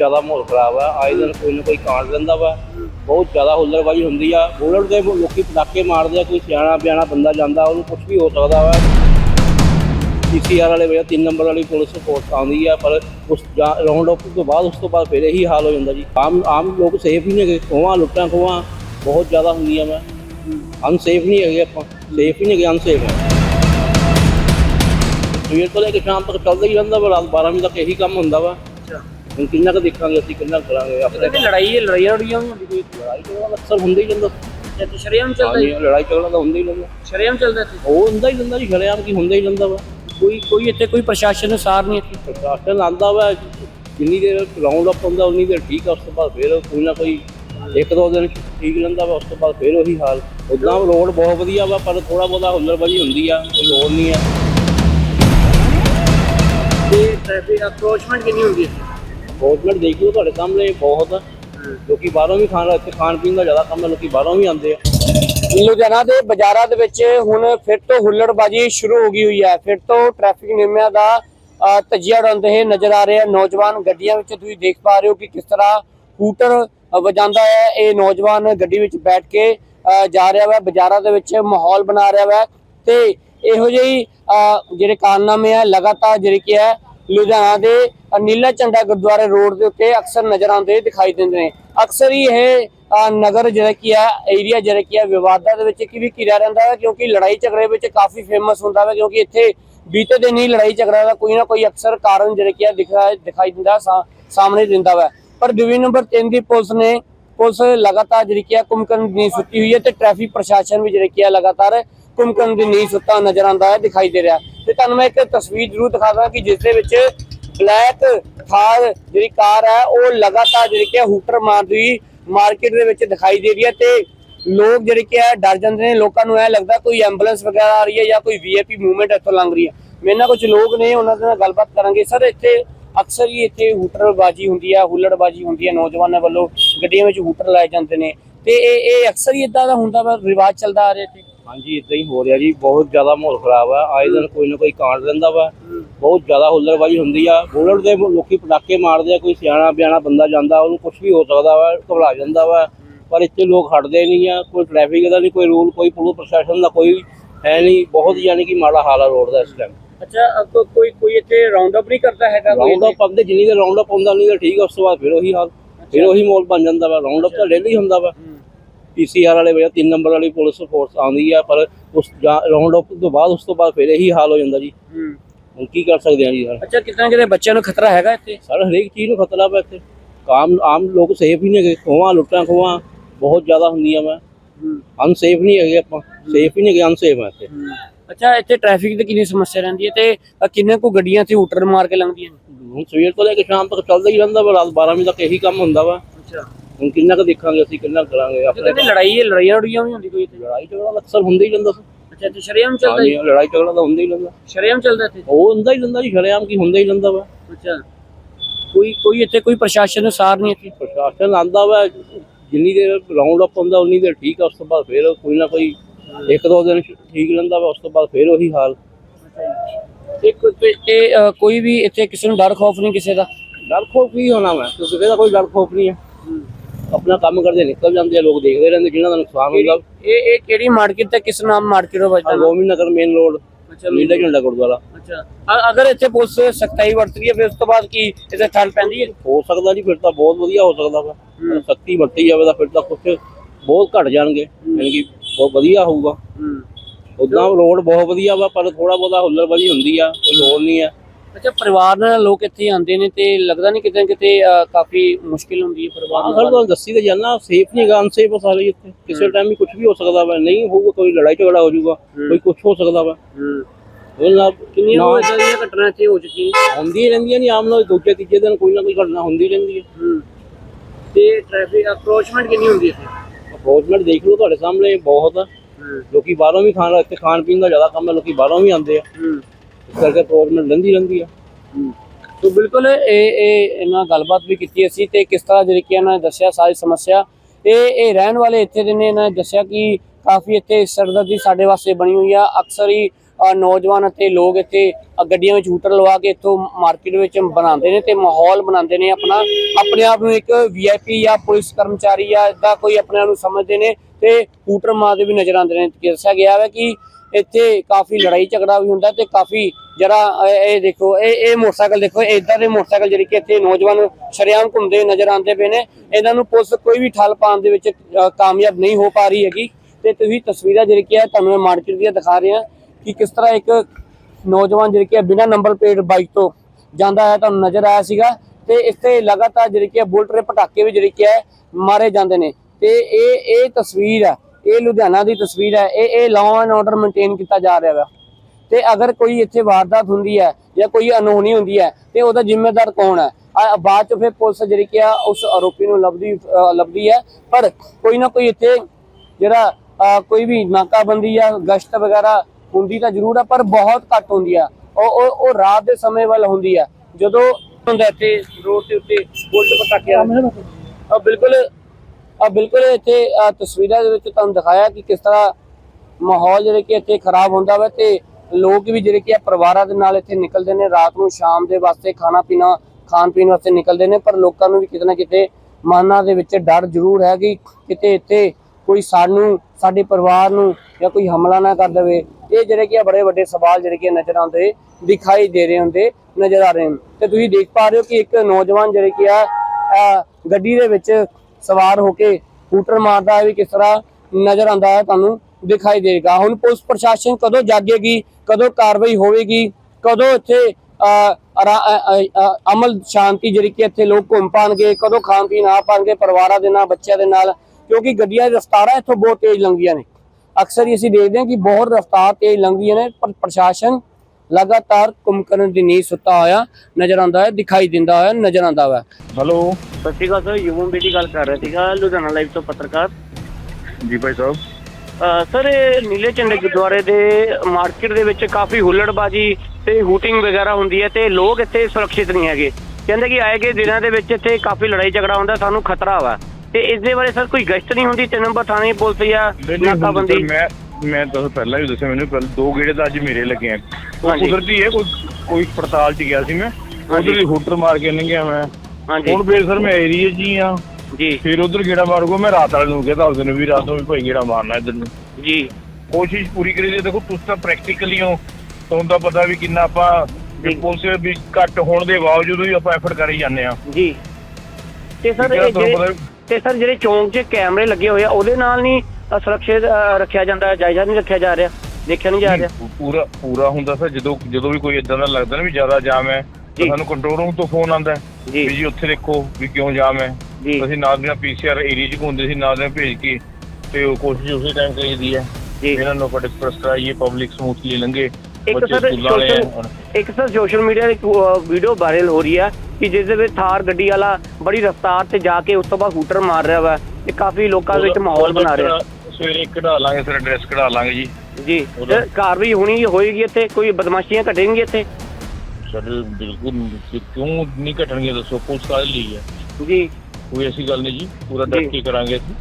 ਜ਼ਿਆਦਾ ਮਾਹੌਲ ਖਰਾਬ ਆ। ਆਏ ਦਿਨ ਕੋਈ ਨਾ ਕੋਈ ਕਾਂਡ ਰਹਿੰਦਾ ਵਾ। ਬਹੁਤ ਜ਼ਿਆਦਾ ਹੁੱਲੜਬਾਜੀ ਹੁੰਦੀ ਆ। ਬੁਲਟ ਦੇ ਲੋਕੀ ਪਟਾਕੇ ਮਾਰਦੇ ਆ, ਕੋਈ ਸਿਆਣਾ ਬਿਆਣਾ ਬੰਦਾ ਜਾਂਦਾ, ਉਹਨੂੰ ਕੁਝ ਵੀ ਹੋ ਸਕਦਾ ਵਾ। ਪੀਸੀਆਰ ਵਾਲੇ ਵੇਲੇ ਤਿੰਨ ਨੰਬਰ ਵਾਲੀ ਪੁਲਿਸ ਫੋਰਸ ਆਉਂਦੀ ਆ, ਪਰ ਉਸ ਰਾਉਂਡ ਅਪ ਤੋਂ ਬਾਅਦ, ਉਸ ਤੋਂ ਬਾਅਦ ਫਿਰ ਇਹੀ ਹਾਲ ਹੋ ਜਾਂਦਾ ਜੀ। ਆਮ ਆਮ ਲੋਕ ਸੇਫ ਨਹੀਂ ਹੈਗੇ, ਖੋਹਾਂ, ਲੁੱਟਾਂ, ਖੋਹਾਂ, ਬਹੁਤ ਜ਼ਿਆਦਾ ਹੁੰਦੀਆਂ ਵਾ। ਅਨਸੇਫ ਨਹੀਂ ਹੈਗੇ ਆਪਾਂ ਸੇਫ ਹੀ ਨਹੀਂ ਹੈਗੇ ਅਨਸੇਫ ਹੈ ਸਵੇਰ ਤੋਂ ਲੈ ਕੇ ਸ਼ਾਮ ਤੱਕ ਚੱਲਦਾ ਹੀ ਰਹਿੰਦਾ ਵਾ, ਰਾਤ 12 ਵਜੇ ਤੱਕ ਇਹੀ ਕੰਮ ਹੁੰਦਾ ਵਾ। ਹੁਣ ਕਿੰਨਾ ਕੁ ਦੇਖਾਂਗੇ ਅਸੀਂ ਕਿੰਨਾ ਕੁ ਕਰਾਂਗੇ ਆਪਣੇ ਤੇ ਲੜਾਈ ਹੈ ਲੜਾਈਆਂ ਲੜੀਆਂ ਵੀ ਹੁੰਦੀ ਕੋਈ ਲੜਾਈ ਝਗੜਾ ਤਾਂ ਅਕਸਰ ਹੁੰਦਾ ਹੀ ਰਹਿੰਦਾ। ਤੇ ਸ਼ਰੇਆਮ ਚੱਲਦਾ ਹਾਂਜੀ ਲੜਾਈ ਝਗੜਾ ਤਾਂ ਹੁੰਦਾ ਹੀ ਰਹਿੰਦਾ। ਸ਼ਰੇਆਮ ਚੱਲਦਾ ਇੱਥੇ? ਉਹ ਹੁੰਦਾ ਹੀ ਰਹਿੰਦਾ ਜੀ ਸ਼ਰੇਆਮ ਕੀ ਹੁੰਦਾ ਹੀ ਰਹਿੰਦਾ ਵਾ। ਕੋਈ ਕੋਈ ਇੱਥੇ ਕੋਈ ਪ੍ਰਸ਼ਾਸਨ ਸਾਰ ਨਹੀਂ ਇੱਥੇ। ਪ੍ਰਸ਼ਾਸਨ ਆਂਦਾ ਵਾ ਜਿੰਨੀ ਦੇਰ ਰਾਉਂਡ ਅਪ ਹੁੰਦਾ ਉਨੀ ਦੇਰ ਠੀਕ ਆ ਉਸ ਤੋਂ ਬਾਅਦ ਫਿਰ ਕੋਈ ਨਾ ਕੋਈ ਇੱਕ ਦੋ ਦਿਨ ਠੀਕ ਰਹਿੰਦਾ ਵਾ ਉਸ ਤੋਂ ਬਾਅਦ ਫਿਰ ਉਹੀ ਹਾਲ। ਉਦਾਂ ਰੋਡ ਬਹੁਤ ਵਧੀਆ ਵਾ ਪਰ ਥੋੜਾ ਬਹੁਤਾ ਹੁੱਲੜਬਾਜੀ ਹੁੰਦੀ ਆ ਕੋਈ ਲੋੜ ਨਹੀਂ ਆ। ਤੇ ਟ੍ਰੈਫਿਕ ਅਪਰੋਚਮੈਂਟ ਕਿੰਨੀ ਹੁੰਦੀ ਹੈ? ਗੌਰਮੈਂਟ ਦੇਖ ਲਓ ਤੁਹਾਡੇ ਸਾਹਮਣੇ ਬਹੁਤ ਲੋਕੀ ਬਾਹਰੋਂ ਵੀ ਖਾਣ ਇੱਥੇ ਖਾਣ ਪੀਣ ਦਾ ਜ਼ਿਆਦਾ ਕੰਮ ਹੈ ਲੋਕੀ ਬਾਹਰੋਂ ਵੀ ਆਉਂਦੇ ਆ। ਲੁਧਿਆਣਾ ਦੇ ਬਾਜ਼ਾਰਾਂ ਦੇ ਵਿੱਚ ਹੁਣ ਫਿਰ ਤੋਂ ਹੁੱਲੜਬਾਜੀ ਸ਼ੁਰੂ ਹੋ ਗਈ ਹੋਈ ਹੈ ਫਿਰ ਤੋਂ ਟ੍ਰੈਫਿਕ ਨਿਯਮਾਂ ਦਾ ਅ, ਉਡਾਉਂਦੇ ਹੋਏ ਨਜ਼ਰ ਆ ਰਹੇ ਆ। ਨੌਜਵਾਨ ਗੱਡੀਆਂ ਵਿੱਚ ਤੁਸੀਂ ਦੇਖ ਪਾ ਰਹੇ ਹੋ ਕਿ ਕਿਸ ਤਰ੍ਹਾਂ ਹੂਟਰ ਅ, ਵਜਾਉਂਦਾ ਹੈ। ਇਹ ਨੌਜਵਾਨ ਗੱਡੀ ਵਿੱਚ ਬੈਠ ਕੇ ਜਾ ਰਿਹਾ ਵਾ ਬਾਜ਼ਾਰਾਂ ਦੇ ਵਿੱਚ ਮਾਹੌਲ ਬਣਾ ਰਿਹਾ ਵਾ। ਤੇ ਇਹੋ ਜਿਹੀ ਜਿਹੜੇ ਕਾਰਨਾਮੇ ਆ ਲਗਾਤਾਰ ਜਿਹੜੇ ਕਿ ਹੈ ਲੁਧਿਆਣਾ ਦੇ ਨੀਲਾ ਝੰਡਾ ਗੁਰਦੁਆਰੇ ਰੋਡ ਦੇ ਉੱਤੇ ਅਕਸਰ ਨਜ਼ਰ ਆਉਂਦੇ ਦਿਖਾਈ ਦਿੰਦੇ ਨੇ। ਅਕਸਰ ਹੀ ਇਹ ਨਗਰ ਜਿਹੜਾ ਕੀ ਹੈ ਏਰੀਆ ਜਿਹੜਾ ਕੀ ਹੈ ਵਿਵਾਦਾਂ ਦੇ ਵਿੱਚ ਕੀ ਘਿਰਿਆ ਰਹਿੰਦਾ ਹੈ ਕਿਉਂਕਿ ਲੜਾਈ ਝਗੜੇ ਵਿੱਚ ਕਾਫੀ ਫੇਮਸ ਹੁੰਦਾ ਹੈ ਕਿਉਂਕਿ ਇੱਥੇ ਬੀਤੇ ਦਿਨ ਹੀ ਲੜਾਈ ਝਗੜਾ ਦਾ ਕੋਈ ਨਾ ਕੋਈ ਅਕਸਰ ਕਾਰਨ ਜਿਹੜਾ ਕੀ ਹੈ ਦਿਖਾਈ ਦਿੰਦਾ ਸਾਹਮਣੇ ਦਿੰਦਾ ਵਾ। ਪਰ ਡਿਵੀਜ਼ਨ ਨੰਬਰ 3 ਦੀ ਪੁਲਿਸ ਨੇ, ਪੁਲਿਸ ਲਗਾਤਾਰ ਜਿਹੜੀ ਕੀ ਹੈ ਕੁੰਮਕਰਨ ਦੀ ਸੁੱਤੀ ਹੋਈ ਹੈ ਤੇ ਟ੍ਰੈਫਿਕ ਪ੍ਰਸ਼ਾਸਨ ਵੀ ਜਿਹੜਾ ਕੀ ਹੈ ਲਗਾਤਾਰ ਕੁੰਮਕਰਨ ਦੀ ਨੀਂਦ ਸੁੱਤਾ ਨਜ਼ਰ ਆਉਂਦਾ ਹੈ ਦਿਖਾਈ ਦੇ ਰਿਹਾ। ਤੇ ਤੁਹਾਨੂੰ ਮੈਂ ਇੱਕ ਤਸਵੀਰ ਜ਼ਰੂਰ ਦਿਖਾ ਦਾਂ ਕਿ ਜਿਸ ਦੇ ਵਿੱਚ ਬਲੈਕ ਥਾਰ ਜਿਹੜੀ ਕਾਰ ਹੈ, ਉਹ ਲਗਾਤਾਰ ਜਿਹੜੀ ਕਿ ਹੂਟਰ ਮਾਰਦੀ ਮਾਰਕੀਟ ਦੇ ਵਿੱਚ ਦਿਖਾਈ ਦੇ ਰਹੀ ਹੈ ਤੇ ਲੋਕ ਜਿਹੜੇ ਕਿ ਹੈ, ਡਰ ਜਾਂਦੇ ਨੇ। ਲੋਕਾਂ ਨੂੰ ਐ ਲੱਗਦਾ ਕੋਈ ਐਂਬੂਲੈਂਸ ਵਗੈਰਾ ਆ ਰਹੀ ਹੈ ਜਾਂ ਕੋਈ ਵੀਆਈਪੀ ਮੂਵਮੈਂਟ ਇੱਥੋਂ ਲੰਘ ਰਹੀ ਹੈ। ਮੇਰੇ ਨਾਲ ਕੁਝ ਲੋਕ ਨੇ, ਉਹਨਾਂ ਦੇ ਨਾਲ ਗੱਲਬਾਤ ਕਰਾਂਗੇ। ਸਰ, ਇੱਥੇ ਅਕਸਰ ਹੀ ਇੱਥੇ ਹੂਟਰਬਾਜੀ ਹੁੰਦੀ ਹੈ, ਹੁੱਲੜਬਾਜੀ ਹੁੰਦੀ ਹੈ। ਨੌਜਵਾਨਾਂ ਵੱਲੋਂ ਗੱਡੀਆਂ ਵਿੱਚ ਹੂਟਰ ਲਾਏ ਜਾਂਦੇ ਨੇ। ਤੇ ਇਹ ਇਹ ਅਕਸਰ ਹੀ ਇਦਾਂ ਦਾ ਹੁੰਦਾ ਵਾ, ਰਿਵਾਜ ਚੱਲਦਾ ਆ ਰਿਹਾ ਇੱਥੇ। ਹਾਂਜੀ ਇਦਾਂ ਹੀ ਹੋ ਰਿਹਾ ਜੀ ਬਹੁਤ ਜ਼ਿਆਦਾ ਮਾਹੌਲ ਖਰਾਬ ਆ। ਆਏ ਦਿਨ ਕੋਈ ਨਾ ਕੋਈ ਕਾਂਡ ਰਹਿੰਦਾ ਵਾ। ਬਹੁਤ ਜ਼ਿਆਦਾ ਹੁੱਲੜਬਾਜੀ ਹੁੰਦੀ ਆ। ਬੁਲਟ ਦੇ ਲੋਕੀ ਪਟਾਕੇ ਮਾਰਦੇ ਆ ਕੋਈ ਸਿਆਣਾ ਬਿਆਣਾ ਬੰਦਾ ਜਾਂਦਾ ਉਹਨੂੰ ਕੁਝ ਵੀ ਹੋ ਸਕਦਾ ਵਾ ਘਬਰਾ ਜਾਂਦਾ ਵਾ। ਪਰ ਇੱਥੇ ਲੋਕ ਹਟਦੇ ਨਹੀਂ ਆ ਕੋਈ ਟ੍ਰੈਫਿਕ ਦਾ ਨਹੀਂ ਕੋਈ ਰੂਲ ਕੋਈ ਪੁਲਿਸ ਪ੍ਰਸ਼ਾਸਨ ਦਾ ਕੋਈ ਹੈ ਨਹੀਂ। ਬਹੁਤ ਯਾਨੀ ਕਿ ਮਾੜਾ ਹਾਲ ਆ ਰੋਡ ਦਾ ਇਸ ਟਾਈਮ ਅੱਛਾ ਕੋਈ ਕੋਈ ਇੱਥੇ ਰਾਉਂਡ ਅਪ ਨਹੀਂ ਕਰਦਾ ਹੈਗਾ ਰਾਉਂਡ ਅਪ ਆਉਂਦੇ ਜਿੰਨੀ ਦੇ ਰਾਉਂਡ ਅਪ ਹੁੰਦਾ ਨਹੀਂ ਤਾਂ ਠੀਕ ਉਸ ਤੋਂ ਬਾਅਦ ਫਿਰ ਉਹੀ ਹਾਲ ਫਿਰ ਉਹੀ ਮੋਲ ਬਣ ਜਾਂਦਾ ਵਾ। ਰਾਉਂਡ ਅਪ ਤਾਂ ਡੇਲੀ ਹੁੰਦਾ ਵਾ। ਪੀਸੀਆਰ ਵਾਲੇ ਵੇ ਤਿੰਨ ਨੰਬਰ ਵਾਲੀ ਪੁਲਿਸ ਫੋਰਸ ਆਉਂਦੀ ਆ ਪਰ ਉਸ ਰਾਉਂਡ ਅਪ ਤੋਂ ਬਾਅਦ ਉਸ ਤੋਂ ਬਾਅਦ ਫਿਰ ਇਹੀ ਹਾਲ ਹੋ ਜਾਂਦਾ ਜੀ। ਹੂੰ। ਹੁਣ ਕੀ ਕਰ ਸਕਦੇ ਆ ਜੀ ਸਰ ਅੱਛਾ ਕਿਤਨਾ ਕਿਤੇ ਬੱਚਿਆਂ ਨੂੰ ਖਤਰਾ ਹੈਗਾ ਇੱਥੇ? ਸਰ ਹਰੇਕ ਚੀਜ਼ ਨੂੰ ਖਤਰਾ ਵਾ ਇੱਥੇ। ਕਾਮ ਆਮ ਲੋਕ ਸੇਫ ਹੀ ਨਹੀਂ ਹੈਗੇ। ਲੁੱਟਾਂ ਖੋਵਾਂ ਬਹੁਤ ਜ਼ਿਆਦਾ ਹੁੰਦੀਆਂ ਵਾ। ਅਨਸੇਫ ਨਹੀਂ ਹੈਗੇ ਆਪਾਂ। ਸੇਫ ਹੀ ਨਹੀਂ ਹੈਗੇ ਅਨਸੇਫ ਆ ਇੱਥੇ। ਅੱਛਾ ਇੱਥੇ ਟ੍ਰੈਫਿਕ ਦੀ ਕਿੰਨੀ ਸਮੱਸਿਆ ਰਹਿੰਦੀ ਹੈ ਤੇ ਕਿੰਨੇ ਕੁ ਗੱਡੀਆਂ ਤੇ ਹੂਟਰ ਮਾਰ ਕੇ ਲੰਘਦੀਆਂ ਨੇ? ਹੁਣ ਸਵੇਰ ਤੋਂ ਲੈ ਕੇ ਸ਼ਾਮ ਤੱਕ ਚੱਲਦਾ ਹੀ ਰਹਿੰਦਾ ਵਾ। ਰਾਤ 12 ਵਜੇ ਤੱਕ ਇਹੀ ਕੰਮ ਹੁੰਦਾ ਵਾ। ਅੱਛਾ। ਹੁਣ ਕਿੰਨਾ ਕੁ ਦੇਖਾਂਗੇ ਅਸੀਂ ਕਿੰਨਾ ਕੁ ਕਰਾਂਗੇ ਆਪਣੇ ਤੇ ਲੜਾਈ ਹੈ ਲੜਾਈਆਂ ਲੜੀਆਂ ਵੀ ਹੁੰਦੀ ਕੋਈ ਇੱਥੇ? ਲੜਾਈ ਝਗੜਾ ਤਾਂ ਅਕਸਰ ਹੁੰਦਾ ਹੀ ਰਹਿੰਦਾ ਅੱਛਾ ਤੇ ਸ਼ਰੇਆਮ ਚੱਲਦਾ ਹਾਂਜੀ ਲੜਾਈ ਝਗੜਾ ਤਾਂ ਹੁੰਦਾ ਹੀ ਰਹਿੰਦਾ। ਸ਼ਰੇਆਮ ਚੱਲਦਾ ਇੱਥੇ? ਉਹ ਹੁੰਦਾ ਹੀ ਰਹਿੰਦਾ ਜੀ ਸ਼ਰੇਆਮ ਕੀ ਹੁੰਦਾ ਹੀ ਰਹਿੰਦਾ ਵਾ। ਅੱਛਾ। ਕੋਈ ਕੋਈ ਇੱਥੇ ਕੋਈ ਪ੍ਰਸ਼ਾਸਨ ਸਾਰ ਨਹੀਂ ਇੱਥੇ? ਪ੍ਰਸ਼ਾਸਨ ਆਂਦਾ ਵਾ ਜਿੰਨੀ ਦੇਰ ਰਾਉਂਡ ਅਪ ਹੁੰਦਾ ਉਨੀ ਦੇਰ ਠੀਕ ਆ ਉਸ ਤੋਂ ਬਾਅਦ ਫਿਰ ਕੋਈ ਨਾ ਕੋਈ ਇੱਕ ਦੋ ਦਿਨ ਠੀਕ ਰਹਿੰਦਾ ਵਾ ਉਸ ਤੋਂ ਬਾਅਦ ਫਿਰ ਉਹੀ ਹਾਲ। ਤੇ ਕੋਈ- ਤੇ- ਤੇ ਅ, ਕੋਈ ਵੀ ਇੱਥੇ ਕਿਸੇ ਨੂੰ ਡਰ ਖੌਫ ਨਹੀਂ ਕਿਸੇ ਦਾ? ਡਰ ਖੋਫ ਕੀ ਹੋਣਾ ਵਾ? ਕਿਉਂਕਿ ਇਹਦਾ ਕੋਈ ਡਰ ਖੋਫ ਨਹੀਂ ਹੈ। ਆਪਣਾ ਕੰਮ ਕਰਦੇ ਨਿਕਲ ਜਾਂਦੇ ਆ ਲੋਕ ਦੇਖਦੇ ਰਹਿੰਦੇ ਜਿਨ੍ਹਾਂ ਦਾ ਨੁਕਸਾਨ ਹੁੰਦਾ। ਇਹ ਇਹ ਕਿਹੜੀ ਮਾਰਕੀਟ ਤੇ ਕਿਸ ਨਾਮ ਮਾਰਕੀਟ ਵੱਜਦਾ? ਗੋਮੀ ਨਗਰ ਮੇਨ ਰੋਡ ਅੱਛਾ ਨੀਲਾ ਝੰਡਾ ਗੁਰਦੁਆਰਾ। ਅੱਛਾ। ਅਗਰ ਇੱਥੇ ਪੁਲਿਸ ਸਖਤਾਈ ਵਰਤਦੀ ਹੈ ਫਿਰ ਉਸ ਤੋਂ ਬਾਅਦ ਕੀ ਇਹਦੇ ਠੱਲ ਪੈਂਦੀ ਹੈ? ਹੋ ਸਕਦਾ ਜੀ ਫਿਰ ਤਾਂ ਬਹੁਤ ਵਧੀਆ ਹੋ ਸਕਦਾ ਵਾ। ਸਖਤੀ ਵਰਤੀ ਜਾਵੇ ਤਾਂ ਫਿਰ ਤਾਂ ਕੁਝ ਬਹੁਤ ਘਟ ਜਾਣਗੇ ਯਾਨੀ ਕਿ ਬਹੁਤ ਵਧੀਆ ਹੋਊਗਾ। ਉਦਾਂ ਰੋਡ ਬਹੁਤ ਵਧੀਆ ਵਾ ਪਰ ਥੋੜਾ ਬਹੁਤਾ ਹੁੱਲੜਬਾਜੀ ਹੁੰਦੀ ਆ ਕੋਈ ਲੋੜ ਨਹੀਂ ਆ। ਅੱਛਾ ਪਰਿਵਾਰ ਨਾਲ ਲੋਕ ਇੱਥੇ ਆਉਂਦੇ ਨੇ ਤੇ ਲੱਗਦਾ ਨਹੀਂ ਕਿਤੇ ਕਿਤੇ ਕਾਫੀ ਮੁਸ਼ਕਿਲ ਹੁੰਦੀ ਹੈ ਪਰਿਵਾਰ ਨਾਲ ਸਰ ਤੁਹਾਨੂੰ ਦੱਸੀ ਤਾਂ ਜਾਨਾ ਸੇਫ ਨਹੀਂ ਗਾ ਅਨਸੇਫ ਸਾਰੇ ਇੱਥੇ। ਕਿਸੇ ਟਾਈਮ ਵੀ ਕੁਝ ਵੀ ਹੋ ਸਕਦਾ ਵਾ ਨਹੀਂ ਹੋਊਗਾ ਕੋਈ ਲੜਾਈ ਝਗੜਾ ਹੋ ਜਾਊਗਾ ਕੋਈ ਕੁਝ ਹੋ ਸਕਦਾ ਵਾ। ਹੂੰ। ਉਹ ਨਾ ਕਿੰਨੀਆਂ ਏਦਾਂ ਦੀਆਂ ਘਟਨਾ ਇੱਥੇ ਹੋ ਚੁੱਕੀਆਂ? ਹੁੰਦੀ ਰਹਿੰਦੀਆਂ ਨਹੀਂ ਆਮ ਨਾਲ ਦੂਜੇ ਤੀਜੇ ਦਿਨ ਕੋਈ ਨਾ ਕੋਈ ਘਟਨਾ ਹੁੰਦੀ ਰਹਿੰਦੀ ਹੈ। ਹੂੰ। ਤੇ ਟ੍ਰੈਫਿਕ ਅਪਰੋਚਮੈਂਟ ਕਿੰਨੀ ਹੁੰਦੀ ਹੈ ਇੱਥੇ? ਅਪਰੋਚਮੈਂਟ ਦੇਖ ਲਓ ਤੁਹਾਡੇ ਸਾਹਮਣੇ ਬਹੁਤ ਆ। ਲੋਕੀ ਬਾਹਰੋਂ ਵੀ ਖਾਣ ਇੱਥੇ ਖਾਣ ਪੀਣ ਦਾ ਜ਼ਿਆਦਾ ਕੰਮ ਹੈ ਲੋਕੀ ਬਾਹਰੋਂ ਵੀ ਆਉਂਦੇ ਆ। ਹੂੰ। ਇਸ ਕਰਕੇ ਅਪਰੋਚਮੈਂਟ ਰਹਿੰਦੀ ਰਹਿੰਦੀ ਆ। ਤੋ ਬਿਲਕੁਲ ਇਹ ਇਹ ਇਹਨਾਂ ਗੱਲਬਾਤ ਵੀ ਕੀਤੀ ਅਸੀਂ ਤੇ ਕਿਸ ਤਰ੍ਹਾਂ ਜਿਹੜੀ ਕਿ ਇਹਨਾਂ ਨੇ ਦੱਸਿਆ, ਸਾਰੀ ਸਮੱਸਿਆ। ਇਹ ਇਹ ਰਹਿਣ ਵਾਲੇ ਇੱਥੇ ਦੇ ਨੇ, ਇਹਨਾਂ ਨੇ ਦੱਸਿਆ ਕਿ ਕਾਫੀ ਇੱਥੇ ਸਰਦਰਦੀ ਸਾਡੇ ਵਾਸਤੇ ਬਣੀ ਹੋਈ ਆ। ਅਕਸਰ ਹੀ ਨੌਜਵਾਨ ਅਤੇ ਲੋਕ ਇੱਥੇ ਗੱਡੀਆਂ ਵਿੱਚ ਹੂਟਰ ਲਵਾ ਕੇ ਇੱਥੋਂ ਮਾਰਕੀਟ ਵਿੱਚ ਬਣਾਉਂਦੇ ਨੇ ਤੇ ਮਾਹੌਲ ਬਣਾਉਂਦੇ ਨੇ ਆਪਣਾ। ਆਪਣੇ ਆਪ ਨੂੰ ਇੱਕ ਵੀਆਈਪੀ ਜਾਂ ਪੁਲਿਸ ਕਰਮਚਾਰੀ ਜਾਂ ਇਦਾਂ ਕੋਈ ਆਪਣੇ ਆਪ ਨੂੰ ਸਮਝਦੇ ਨੇ ਤੇ ਹੂਟਰ ਮਾਰਦੇ ਵੀ ਨਜ਼ਰ ਆਉਂਦੇ ਨੇ। ਦੱਸਿਆ ਗਿਆ ਹੈ ਕਿ ਇੱਥੇ ਕਾਫੀ ਲੜਾਈ ਝਗੜਾ ਵੀ ਹੁੰਦਾ ਤੇ ਕਾਫੀ ਜਿਹੜਾ ਇਹ ਦੇਖੋ, ਇਹ ਇਹ ਮੋਟਰਸਾਈਕਲ ਦੇਖੋ ਇਦਾਂ ਦੇ ਮੋਟਰਸਾਈਕਲ ਜਿਹੜੇ ਕਿ ਇੱਥੇ ਨੌਜਵਾਨ ਸ਼ਰੇਆਮ ਘੁੰਮਦੇ ਨਜ਼ਰ ਆਉਂਦੇ ਪਏ ਨੇ। ਇਹਨਾਂ ਨੂੰ ਪੁਲਿਸ ਕੋਈ ਵੀ ਠੱਲ ਪਾਉਣ ਦੇ ਵਿੱਚ ਕਾਮਯਾਬ ਨਹੀਂ ਹੋ ਪਾ ਰਹੀ ਹੈਗੀ। ਤੇ ਤੁਸੀਂ ਤਸਵੀਰਾਂ ਜਿਹੜੀ ਕਿ ਤੁਹਾਨੂੰ ਮੈਂ ਮਾਰਕੀਟ ਦੀਆਂ ਦਿਖਾ ਰਿਹਾ ਕਿ ਕਿਸ ਤਰ੍ਹਾਂ ਇੱਕ ਨੌਜਵਾਨ ਜਿਹੜੀ ਕਿ ਬਿਨਾਂ ਨੰਬਰ ਪਲੇਟ ਬਾਈਕ ਤੋਂ ਜਾਂਦਾ ਹੈ ਤੁਹਾਨੂੰ ਨਜ਼ਰ ਆਇਆ ਸੀਗਾ। ਤੇ ਇਸ ਤੇ ਲਗਾਤਾਰ ਜਿਹੜੀ ਕਿ ਬੁਲਟ ਦੇ ਪਟਾਕੇ ਵੀ ਜਿਹੜੇ ਕਿ ਹੈ ਮਾਰੇ ਜਾਂਦੇ ਨੇ। ਤੇ ਇਹ ਇਹ ਤਸਵੀਰ ਹੈ ਇਹ ਲੁਧਿਆਣਾ ਦੀ ਤਸਵੀਰ ਹੈ ਇਹ ਇਹ ਲਾਅ ਐਂਡ ਆਰਡਰ ਮੇਨਟੇਨ ਕੀਤਾ ਜਾ ਰਿਹਾ ਹੈ ਤੇ ਅਗਰ ਕੋਈ ਇੱਥੇ ਵਾਰਦਾਤ ਹੁੰਦੀ ਹੈ ਜਾਂ ਕੋਈ ਅਨਹੋਣੀ ਹੁੰਦੀ ਹੈ ਤੇ ਉਹਦਾ ਜ਼ਿੰਮੇਦਾਰ ਕੌਣ ਹੈ? ਆ ਬਾਅਦ ਚ ਫਿਰ ਪੁਲਿਸ ਜਿਹੜੀ ਕਿ ਆ ਉਸ ਆਰੋਪੀ ਨੂੰ ਲੱਭਦੀ ਲੱਭਦੀ ਹੈ। ਪਰ ਕੋਈ ਨਾ ਕੋਈ ਇੱਥੇ ਜਿਹੜਾ ਕੋਈ ਵੀ ਨਾਕਾਬੰਦੀ ਜਾਂ ਗਸ਼ਤ ਵਗੈਰਾ ਹੁੰਦੀ ਤਾਂ ਜ਼ਰੂਰ ਹੈ ਪਰ ਬਹੁਤ ਘੱਟ ਹੁੰਦੀ ਆ। ਉਹ ਉਹ ਰਾਤ ਦੇ ਸਮੇਂ ਵੱਲ ਹੁੰਦੀ ਆ। ਜਦੋਂ ਹੁੰਦਾ ਇੱਥੇ ਰੋਡ ਦੇ ਉੱਤੇ ਬੁਲਟ ਪਟਾਕੇ ਆ। ਆ ਬਿਲਕੁਲ ਆ ਬਿਲਕੁਲ ਇੱਥੇ ਤਸਵੀਰਾਂ ਦੇ ਵਿੱਚ ਤੁਹਾਨੂੰ ਦਿਖਾਇਆ ਕਿ ਕਿਸ ਤਰ੍ਹਾਂ ਮਾਹੌਲ ਜਿਹੜੇ ਕਿ ਇੱਥੇ ਖਰਾਬ ਹੁੰਦਾ ਵਾ ਤੇ ਲੋਕ ਵੀ ਜਿਹੜੇ ਕਿ ਆ ਪਰਿਵਾਰਾਂ ਦੇ ਨਾਲ ਇੱਥੇ ਨਿਕਲਦੇ ਨੇ, ਰਾਤ ਨੂੰ ਸ਼ਾਮ ਦੇ ਵਾਸਤੇ ਖਾਣਾ ਪੀਣਾ, ਖਾਣ ਪੀਣ ਵਾਸਤੇ ਨਿਕਲਦੇ ਨੇ, ਪਰ ਲੋਕਾਂ ਨੂੰ ਵੀ ਕਿਤੇ ਨਾ ਕਿਤੇ ਮਨਾਂ ਦੇ ਵਿੱਚ ਡਰ ਜ਼ਰੂਰ ਹੈ ਕਿ ਕਿਤੇ ਇੱਥੇ ਕੋਈ ਸਾਨੂੰ, ਸਾਡੇ ਪਰਿਵਾਰ ਨੂੰ ਜਾਂ ਕੋਈ ਹਮਲਾ ਨਾ ਕਰ ਦੇਵੇ। ਇਹ ਜਿਹੜੇ ਕਿ ਆ ਬੜੇ ਵੱਡੇ ਸਵਾਲ ਜਿਹੜੇ ਕਿ ਨਜ਼ਰ ਆਉਂਦੇ ਦਿਖਾਈ ਦੇ ਰਹੇ ਹੁੰਦੇ, ਨਜ਼ਰ ਆ ਰਹੇ ਹਨ। ਤੇ ਤੁਸੀਂ ਦੇਖ ਪਾ ਰਹੇ ਹੋ ਕਿ ਇੱਕ ਨੌਜਵਾਨ ਜਿਹੜੇ ਕਿ ਆ ਗੱਡੀ ਦੇ ਵਿੱਚ ਸਵਾਰ ਹੋ ਕੇ ਹੂਟਰ ਮਾਰਦਾ ਹੈ ਵੀ ਕਿਸ ਤਰ੍ਹਾਂ ਨਜ਼ਰ ਆਉਂਦਾ ਹੈ ਤੁਹਾਨੂੰ ਦਿਖਾਈ ਦੇਗਾ ਹੁਣ ਪੁਲਿਸ ਪ੍ਰਸ਼ਾਸਨ ਕਦੋਂ ਜਾਗੇਗੀ, ਕਦੋਂ ਕਾਰਵਾਈ ਹੋਵੇਗੀ, ਕਦੋਂ ਇੱਥੇ ਅਮਲ ਸ਼ਾਂਤੀ ਜਿਹੜੀ ਕਿ ਇੱਥੇ ਲੋਕ ਘੁੰਮ ਪਾਣਗੇ, ਕਦੋਂ ਖਾਣ ਪੀਣ ਆ ਪਾਣਗੇ ਪਰਿਵਾਰਾਂ ਦੇ ਨਾਲ, ਬੱਚਿਆਂ ਦੇ ਨਾਲ, ਕਿਉਂਕਿ ਗੱਡੀਆਂ ਦੀ ਰਫ਼ਤਾਰਾਂ ਇੱਥੋਂ ਬਹੁਤ ਤੇਜ਼ ਲੰਘਦੀਆਂ ਨੇ। ਅਕਸਰ ਹੀ ਅਸੀਂ ਦੇਖਦੇ ਹਾਂ ਕਿ ਬਹੁਤ ਰਫ਼ਤਾਰ ਤੇਜ਼ ਲੰਘਦੀਆਂ ਨੇ, ਪਰ ਪ੍ਰਸ਼ਾਸਨ ਲਗਾਤਾਰ ਕੁੰਭਕਰਨ ਦੀ ਨੀਂਹ ਸੁੱਤਾ ਹੋਇਆ ਨਜ਼ਰ ਆਉਂਦਾ ਹੈ ਦਿਖਾਈ ਦਿੰਦਾ ਹੋਇਆ ਨਜ਼ਰ ਆਉਂਦਾ ਹੈ ਹੈਲੋ। ਸਤਿ ਸ਼੍ਰੀ ਅਕਾਲ ਸਰ ਯੂਵਮ ਬੇਟੀ ਗੱਲ ਕਰ ਰਿਹਾ ਸੀਗਾ ਲੁਧਿਆਣਾ ਲਾਈਵ ਤੋਂ ਪੱਤਰਕਾਰ। ਜੀ ਭਾਈ ਸਾਹਿਬ। ਸਰ ਇਹ ਨੀਲੇ ਝੰਡੇ ਗੁਰਦੁਆਰੇ ਦੇ ਮਾਰਕੀਟ ਦੇ ਵਿੱਚ ਕਾਫੀ ਹੁੱਲੜਬਾਜੀ ਤੇ ਹੂਟਿੰਗ ਵਗੈਰਾ ਹੁੰਦੀ ਹੈ ਤੇ ਲੋਕ ਇੱਥੇ ਸੁਰੱਖਿਅਤ ਨਹੀਂ ਹੈਗੇ। ਕਹਿੰਦੇ ਕਿ ਆਏਗੇ ਦਿਨਾਂ ਦੇ ਵਿੱਚ ਇੱਥੇ ਕਾਫੀ ਲੜਾਈ ਝਗੜਾ ਹੁੰਦਾ ਸਾਨੂੰ ਖਤਰਾ ਵਾ। ਤੇ ਇਸ ਦੇ ਬਾਰੇ ਸਰ ਕੋਈ ਗਸ਼ਤ ਨਹੀਂ ਹੁੰਦੀ ਤਿੰਨ ਨੰਬਰ ਥਾਣੇ ਪੁਲਿਸ ਜਾਂ ਨਾਕਾਬੰਦੀ? ਮੈਂ ਤੁਹਾਨੂੰ ਪਹਿਲਾਂ ਵੀ ਦੱਸਿਆ ਮੈਨੂੰ ਪਹਿਲਾਂ ਦੋ ਗੇੜੇ ਤਾਂ ਅੱਜ ਮੇਰੇ ਲੱਗੇ ਆ। ਉਹ ਹਾਂਜੀ। ਕੁਦਰਤੀ ਹੈ ਕੋਈ ਕੋਈ ਪੜਤਾਲ ਚ ਗਿਆ ਸੀ ਮੈਂ। ਹਾਂਜੀ। ਉਧਰ ਹੀ ਹੁੱਟਰ ਮਾਰ ਕੇ ਲੰਘਿਆ ਮੈਂ। ਹਾਂਜੀ। ਹੁਣ ਫੇਰ ਸਰ ਮੈਂ ਏਰੀਏ 'ਚ ਹੀ ਆ। ਜੀ। ਫਿਰ ਉਧਰ ਗੇੜਾ ਮਾਰੂਗਾ ਮੈਂ ਰਾਤ ਵਾਲੇ ਨੂੰ ਕਹਿੰਦਾ ਉਸ ਦਿਨ ਵੀ ਰਾਤ ਨੂੰ ਵੀ ਭਾਈ ਗੇੜਾ ਮਾਰਨਾ ਇੱਧਰ ਨੂੰ। ਜੀ। ਕੋਸ਼ਿਸ਼ ਪੂਰੀ ਕਰੀ ਜੇ ਦੇਖੋ ਤੁਸੀਂ ਤਾਂ ਪ੍ਰੈਕਟੀਕਲੀ ਹੋ। ਤੁਹਾਨੂੰ ਤਾਂ ਪਤਾ ਵੀ ਕਿੰਨਾ ਆਪਾਂ ਵੀ ਜੀ। ਪੁਲਿਸ ਵੀ ਘੱਟ ਹੋਣ ਦੇ ਬਾਵਜੂਦ ਵੀ ਆਪਾਂ ਐਫਰਟ ਕਰੀ ਜਾਂਦੇ ਆ। ਜੀ। ਤੇ ਸਰ ਇਹ ਜਿਹੜੇ ਤੇ ਸਰ ਜਿਹੜੇ ਚੌਂਕ 'ਚ ਕੈਮਰੇ ਲੱਗੇ ਹੋਏ ਆ ਉਹਦੇ ਨਾਲ ਨਹੀਂ ਸੁਰੱਖਿਅਤ ਰੱਖਿਆ ਜਾਂਦਾ ਜਾਇਜ਼ਾ ਨਹੀਂ ਰੱਖਿਆ ਜਾ ਰਿਹਾ ਦੇਖਿਆ ਨਹੀਂ ਜਾ ਰਿਹਾ। ਪੂਰਾ ਪੂਰਾ ਹੁੰਦਾ ਸਰ ਜਦੋਂ ਜਦੋਂ ਵੀ ਕੋਈ ਇਦਾਂ ਦਾ ਲੱਗਦਾ ਨਾ ਵੀ ਜ਼ਿਆਦਾ ਜਾਮ ਹੈ ਤਾਂ। ਸਾਨੂੰ ਕੰਟਰੋਲ ਰੂਮ ਤੋਂ ਫੋਨ ਆਉਂਦਾ ਵੀ ਜੀ ਉੱਥੇ ਦੇਖੋ ਵੀ ਕਿਉਂ ਜਾਮ ਹੈ। ਅਸੀਂ ਨਾਲ ਦੀਆਂ ਪੀਸੀਆਰ ਏਰੀਆ 'ਚ ਘੁੰਮਦੇ ਸੀ ਨਾਲ ਦੀਆਂ ਭੇਜ ਕੇ ਤੇ ਉਹ ਕੋਸ਼ਿਸ਼ ਉਸੇ ਟਾਈਮ ਕਰੀਦੀ ਹੈ। ਇਹਨਾਂ ਨੂੰ ਆਪਾਂ ਡਿਸਪਰਸ ਕਰਾਈਏ ਪਬਲਿਕ ਸਮੂਥਲੀ ਲੰਘੇ ਇੱਕ ਸਰ ਇੱਕ ਸਰ ਸੋਸ਼ਲ ਮੀਡੀਆ ਤੇ ਵੀਡੀਓ ਵਾਇਰਲ ਹੋ ਰਹੀ ਹੈ ਕਿ ਜਿਸ ਦੇ ਵਿੱਚ ਥਾਰ ਗੱਡੀ ਵਾਲਾ ਬੜੀ ਰਫ਼ਤਾਰ ਤੇ ਜਾ ਕੇ ਉਸ ਤੋਂ ਬਾਅਦ ਹੂਟਰ ਮਾਰ ਰਿਹਾ ਵਾ ਤੇ ਕਾਫੀ ਲੋਕਾਂ ਦੇ ਵਿੱਚ ਮਾਹੌਲ ਬਣਾ ਰਿਹਾ। ਸਵੇਰੇ ਕਢਾ ਲਾਂਗੇ ਸਰ ਐਡਰੈਸ ਕਢਾ ਲਾਂਗੇ ਜੀ। ਜੀ ਤੇ ਕਾਰਵਾਈ ਹੋਣੀ ਹੋਏਗੀ ਇੱਥੇ ਕੋਈ ਬਦਮਾਸ਼ੀਆਂ ਘਟੇਂਗੀਆਂ ਇੱਥੇ? ਸਰ ਬਿਲਕੁਲ ਕਿ- ਕਿਉਂ ਨਹੀਂ ਘਟਣਗੇ ਦੱਸੋ ਪੁਲਿਸ ਕਾਹਦੇ ਲਈ ਹੈ ਜੀ। ਕੋਈ ਐਸੀ ਗੱਲ ਨਹੀਂ ਜੀ ਪੂਰਾ। ਡਟ ਕੇ ਕਰਾਂਗੇ ਅਸੀਂ।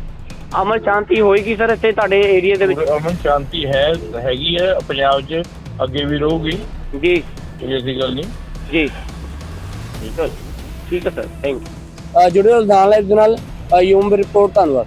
ਅਮਨ ਸ਼ਾਂਤੀ ਹੋਏਗੀ ਸਰ ਇੱਥੇ ਤੁਹਾਡੇ ਏਰੀਆ ਦੇ ਵਿੱਚ? ਪੂਰਾ ਅਮਨ ਸ਼ਾਂਤੀ ਹੈ ਹੈਗੀ ਹੈ ਪੰਜਾਬ 'ਚ ਅੱਗੇ ਵੀ ਰਹੂਗੀ। ਜੀ। ਕੋਈ ਐਸੀ ਗੱਲ ਨਹੀਂ। ਜੀ। ਠੀਕ ਹੈ। ਠੀਕ ਹੈ ਸਰ ਥੈਂਕ ਯੂ ਜੁੜੇ ਨਾਲ ਲਾਈਵ ਦੇ ਨਾਲ ਯੂਮ ਰਿਪੋਰਟ ਧੰਨਵਾਦ।